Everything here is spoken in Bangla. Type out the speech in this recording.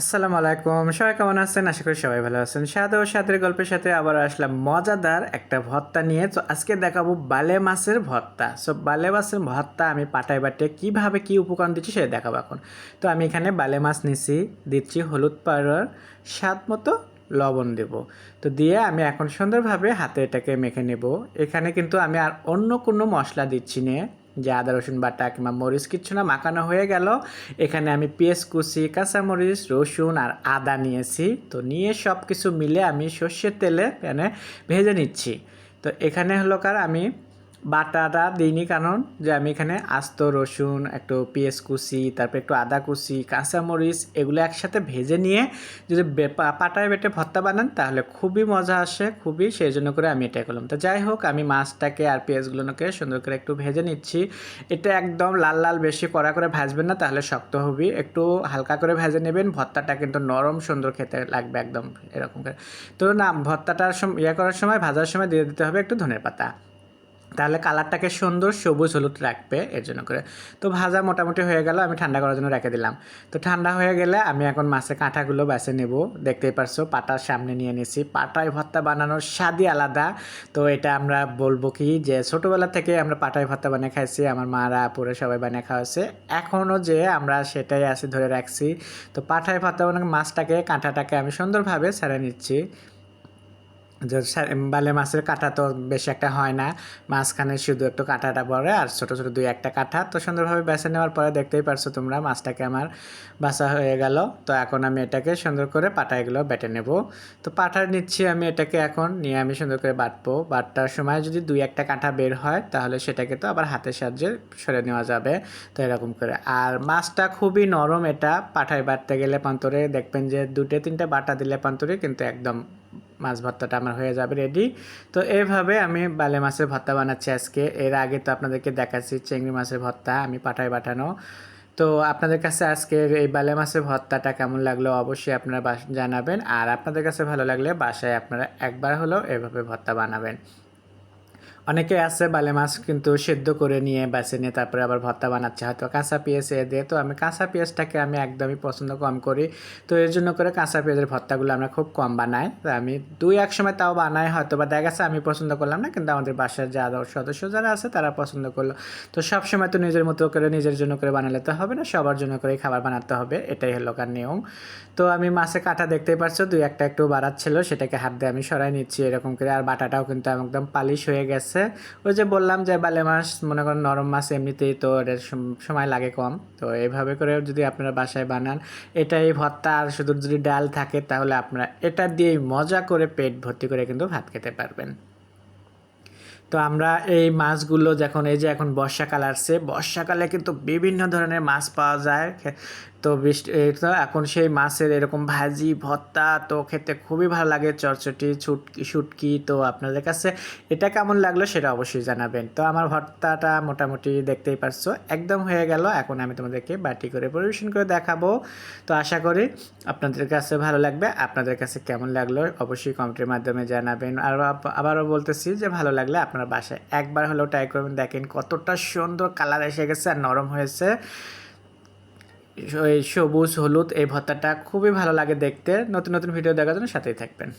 আসসালামু আলাইকুম। সবাই কেমন আছেন? আশা করি সবাই ভালো আছেন। স্বাদ ও সাদের গল্পের সাথে আবার আসলাম। মজাদার একটা ভর্তা নিয়ে। তো আজকে দেখাবো বালে মাছের ভর্তা সো বালে মাছের ভর্তা আমি পাটায় বাটে কীভাবে কী উপকরণ দিচ্ছি সেটা দেখাবো এখন। তো আমি এখানে বালে মাছ নিছি, দিচ্ছি হলুদ পাউডার, স্বাদ মতো লবণ দেব। তো দিয়ে আমি এখন সুন্দরভাবে হাতে এটাকে মেখে নেব। এখানে কিন্তু আমি আর অন্য কোনো মশলা দিচ্ছি না। যে আদা রসুন বাটা কিংবা মরিচ, কিচ্ছু না, মাখানো হয়ে গেল। এখানে আমি পেঁয়াজ কুচি, কাঁচামরিচ, রসুন আর আদা নিয়েছি। তো নিয়ে সব কিছু মিলে আমি সর্ষের তেলে প্যানে ভেজে নিচ্ছি। তো এখানে হলো কার, আমি বাটাটা দিইনি কারণ যে আমি এখানে আস্ত, রসুন, একটু পেঁয়াজ কুচি, তারপর একটু আদা কুচি, কাঁচামরিচ এগুলো একসাথে ভেজে নিয়ে যদি পাটায় বেটে ভর্তা বানান তাহলে খুবই মজা আসে, খুবই সেই জন্য করে আমি এটা করলাম। তো যাই হোক, আমি মাছটাকে আর পেঁয়াজগুলোকে সুন্দর করে একটু ভেজে নিচ্ছি। এটা একদম লাল লাল বেশি কড়া করে ভাজবেন না, তাহলে শক্ত হবে। একটু হালকা করে ভেজে নেবেন, ভর্তাটা কিন্তু নরম সুন্দর খেতে লাগবে একদম এরকম করে। তো না ভর্তাটার ইয়ে করার সময়, ভাজার সময় দিয়ে দিতে হবে একটু ধনের পাতা তাহলে কালারটাকে সুন্দর সবুজ হলুদ রাখবে এর জন্য করে। তো ভাজা মোটামুটি হয়ে গেল, আমি ঠান্ডা করার জন্য রেখে দিলাম। তো ঠান্ডা হয়ে গেলে আমি এখন মাছের কাঁঠাগুলো বেছে নেব, দেখতেই পারছ, পাটার সামনে নিয়ে নিয়েছি। পাটায় ভর্তা বানানোর স্বাদই আলাদা। তো এটা আমরা বলব কি যে, ছোটোবেলা থেকে আমরা পাটায় ভর্তা বানিয়ে খাইছি, আমার মারা পুরো সবাই বানিয়ে খাওয়াছে এখনও যে আমরা সেটাই আসি ধরে রাখছি। তো পাটায় ভর্তা বানানো মাছটাকে, কাঁঠাটাকে আমি সুন্দরভাবে ছেড়ে নিচ্ছি। বালে মাছের কাঁটা তো বেশি একটা হয় না। মাঝখানে শুধু একটু কাঁটাটা পড়ে আর ছোটো ছোটো দুই একটা কাঁটা। তো সুন্দরভাবে বেছে নেওয়ার পরে দেখতেই পারছ তোমরা মাছটাকে আমার বাসা হয়ে গেল। তো এখন আমি এটাকে সুন্দর করে পাটাইগুলো বেটে নেব। তো পাটা নিচ্ছি আমি এটাকে এখন, নিয়ে আমি সুন্দর করে বাটবো। বাটটার সময় যদি দুই একটা কাঁটা বের হয়, তাহলে সেটাকে তো আবার হাতের সাহায্যে সরে নেওয়া যাবে। তো এরকম করে। আর মাছটা খুবই নরম এটা। পাঠায় বাটতে গেলে পান্তরে দেখবেন যে দুটো তিনটে বাটা দিলে পান্তরে কিন্তু একদম মাছ ভর্তাটা আমার হয়ে যাবে রেডি তো এইভাবে আমি বালে মাছের ভর্তা বানাচ্ছি আজকে। এর আগে তো আপনাদেরকে দেখাচ্ছি চিংড়ি মাছের ভর্তা, আমি পাঠায় পাঠানো তো আপনাদের কাছে আজকের এই বালে মাছের ভর্তাটা কেমন লাগল অবশ্যই আপনারা জানাবেন। আর আপনাদের কাছে ভালো লাগলে বাসায় আপনারা একবার হলেও এভাবে ভর্তা বানাবেন। অনেকে আছে বালে মাছ কিন্তু সেদ্ধ করে নিয়ে, বেছে নিয়ে তারপরে আবার ভর্তা বানাচ্ছে। হয়তো কাঁচা পেঁয়াজ এ দিয়ে। তো আমি কাঁচা পেঁয়াজটাকে আমি একদমই পছন্দ কম করি। তো এর জন্য করে কাঁচা পেঁয়াজের ভর্তাগুলো আমরা খুব কম বানাই। তো আমি দুই এক সময় তাও বানাই হয়তো বা দেখা গেছে আমি পছন্দ করলাম না, কিন্তু আমাদের বাসার যে সদস্য যারা আছে তারা পছন্দ করল। তো সব সময় তো নিজের মতো করে নিজের জন্য করে বানালে তো হবে না, সবার জন্য করে খাবার বানাতে হবে, এটাই হলো কার নিয়ম। তো আমি মাছে কাঁটা দেখতেই পারছ, দুই একটা একটু বাড়াচ্ছিল, সেটাকে হাত দিয়ে আমি সরাই নিচ্ছি এরকম করে। আর বাটাটাও কিন্তু একদম পালিশ হয়ে গেছে। ওই যে বললাম যে বালে মাছ মনে করেন নরম মাছ এমনিতেই তো সম- সময় লাগে কম। তো এইভাবে করে যদি আপনারা বাসায় বানান, এটাই ভর্তা আর শুধু যদি ডাল থাকে, তাহলে আপনারা এটা দিয়েই মজা করে পেট ভর্তি করে কিন্তু ভাত খেতে পারবেন। তো আমরা এই মাছগুলো যখন, এই যে এখন বর্ষাকাল আসছে, বর্ষাকালে কিন্তু বিভিন্ন ধরনের মাছ পাওয়া যায়। তো বৃষ্টি তো এখন সেই মাছের এরকম ভাজি, ভর্তা, তো খেতে খুবই ভালো লাগে। চটচটি ছুটকি শুটকি, তো আপনাদের কাছে এটা কেমন লাগল সেটা অবশ্যই জানাবেন। তো আমার ভর্তাটা মোটামুটি দেখতেই পারছ, একদম হয়ে গেল। এখন আমি তোমাদেরকে বাটি করে পরিবেশন করে দেখাবো। তো আশা করি আপনাদের কাছে ভালো লাগবে। আপনাদের কাছে কেমন লাগল অবশ্যই কমেন্টের মাধ্যমে জানাবেন। আর আবারও বলতেছি যে ভালো লাগলে আপনার বাসায় একবার হলেও ট্রাই করবেন। দেখেন কতটা সুন্দর কালার এসে গেছে আর নরম হয়েছে। সবুজ, হলুদ এই ভর্তাটা খুবই ভালো লাগে দেখতে। নতুন নতুন ভিডিও দেখার জন্য সাথেই থাকবেন।